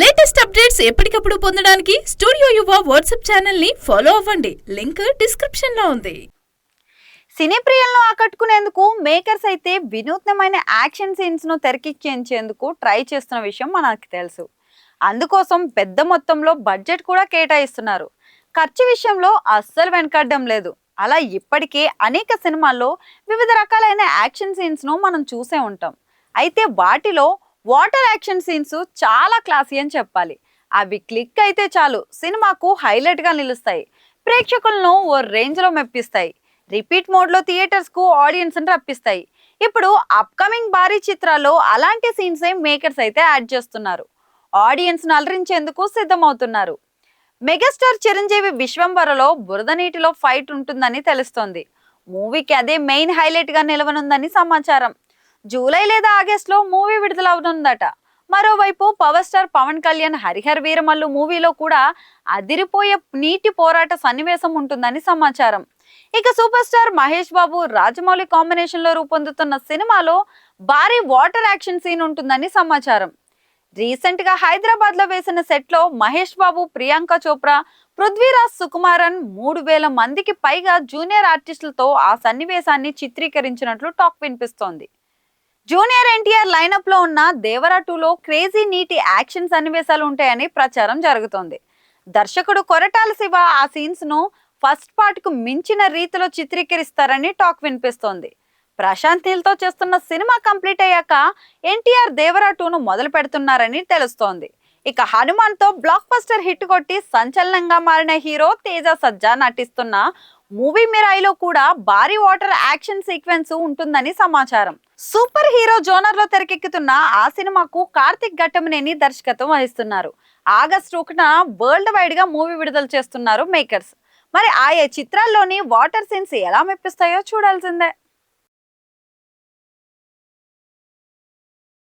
Latest updates ఎప్పటికప్పుడు పొందడానికి studio Yuva WhatsApp ఛానల్ని ఫాలో అవ్వండి. లింక్ డిస్క్రిప్షన్లో ఉంది. సినీ ప్రియులను ఆకట్టుకునేందుకు మేకర్స్ అయితే వినూత్నమైన యాక్షన్ సీన్స్ను తెరకెక్కించేందుకు ట్రై చేస్తున్న విషయం మనకు తెలుసు. అందుకోసం పెద్ద మొత్తంలో బడ్జెట్ కూడా కేటాయిస్తున్నారు. ఖర్చు విషయంలో అస్సలు వెనకడ్డం లేదు. అలా ఇప్పటికే అనేక సినిమాల్లో వివిధ రకాలైన యాక్షన్ సీన్స్ను మనం చూసే ఉంటాం. అయితే వాటిలో వాటర్ యాక్షన్ సీన్స్ చాలా క్లాసీ అని చెప్పాలి. అవి క్లిక్ అయితే చాలు సినిమాకు హైలైట్గా నిలుస్తాయి. ప్రేక్షకులను ఓ రేంజ్లో మెప్పిస్తాయి. రిపీట్ మోడ్లో థియేటర్స్కు ఆడియన్స్ రప్పిస్తాయి. ఇప్పుడు అప్కమింగ్ భారీ చిత్రాల్లో అలాంటి సీన్స్ మేకర్స్ అయితే యాడ్ చేస్తున్నారు. ఆడియన్స్ను అలరించేందుకు సిద్ధమవుతున్నారు. మెగాస్టార్ చిరంజీవి విశ్వంబరలో బురద నీటిలో ఫైట్ ఉంటుందని తెలుస్తోంది. మూవీకి అదే మెయిన్ హైలైట్గా నిలవనుందని సమాచారం. జూలై లేదా ఆగస్ట్లో మూవీ విడుదలవనుందట. మరోవైపు పవర్ స్టార్ పవన్ కళ్యాణ్ హరిహర్ వీరమల్లు మూవీలో కూడా అదిరిపోయే నీటి పోరాట సన్నివేశం ఉంటుందని సమాచారం. ఇక సూపర్ స్టార్ మహేష్ బాబు రాజమౌళి కాంబినేషన్లో రూపొందుతున్న సినిమాలో భారీ వాటర్ యాక్షన్ సీన్ ఉంటుందని సమాచారం. రీసెంట్గా హైదరాబాద్లో వేసిన సెట్లో మహేష్ బాబు ప్రియాంక చోప్రా పృథ్వీరాజ్ సుకుమారన్ మూడు వేల మందికి పైగా జూనియర్ ఆర్టిస్టులతో ఆ సన్నివేశాన్ని చిత్రీకరించినట్లు టాక్ వినిపిస్తోంది. జూనియర్ ఎన్టీఆర్ లైనప్లో ఉన్న దేవరా టూలో క్రేజీ నీటి యాక్షన్ సన్నివేశాలు ఉంటాయని ప్రచారం జరుగుతోంది. దర్శకుడు కొరటాల శివ ఆ సీన్స్ను ఫస్ట్ పార్ట్కు మించిన రీతిలో చిత్రీకరిస్తారని టాక్ వినిపిస్తోంది. ప్రశాంత్ నీల్తో చేస్తున్న సినిమా కంప్లీట్ అయ్యాక ఎన్టీఆర్ దేవరా టూను మొదలు పెడుతున్నారని తెలుస్తోంది. ఇక హనుమాన్తో బ్లాక్ బస్టర్ హిట్ కొట్టి సంచలనంగా మారిన హీరో తేజ సజ్జా నటిస్తున్న మూవీ మిరాయిలో కూడా భారీ వాటర్ యాక్షన్ సీక్వెన్స్ ఉంటుందని సమాచారం. సూపర్ హీరో జోనర్లో తెరకెక్కుతున్న ఆ సినిమాకు కార్తిక్ ఘట్టమనేని దర్శకత్వం వహిస్తున్నారు. ఆగస్టు ఒకటిన వరల్డ్ వైడ్గా మూవీ విడుదల చేస్తున్నారు మేకర్స్ మరి ఆయా చిత్రాల్లోని వాటర్ సీన్స్ ఎలా మెప్పిస్తాయో చూడాల్సిందే.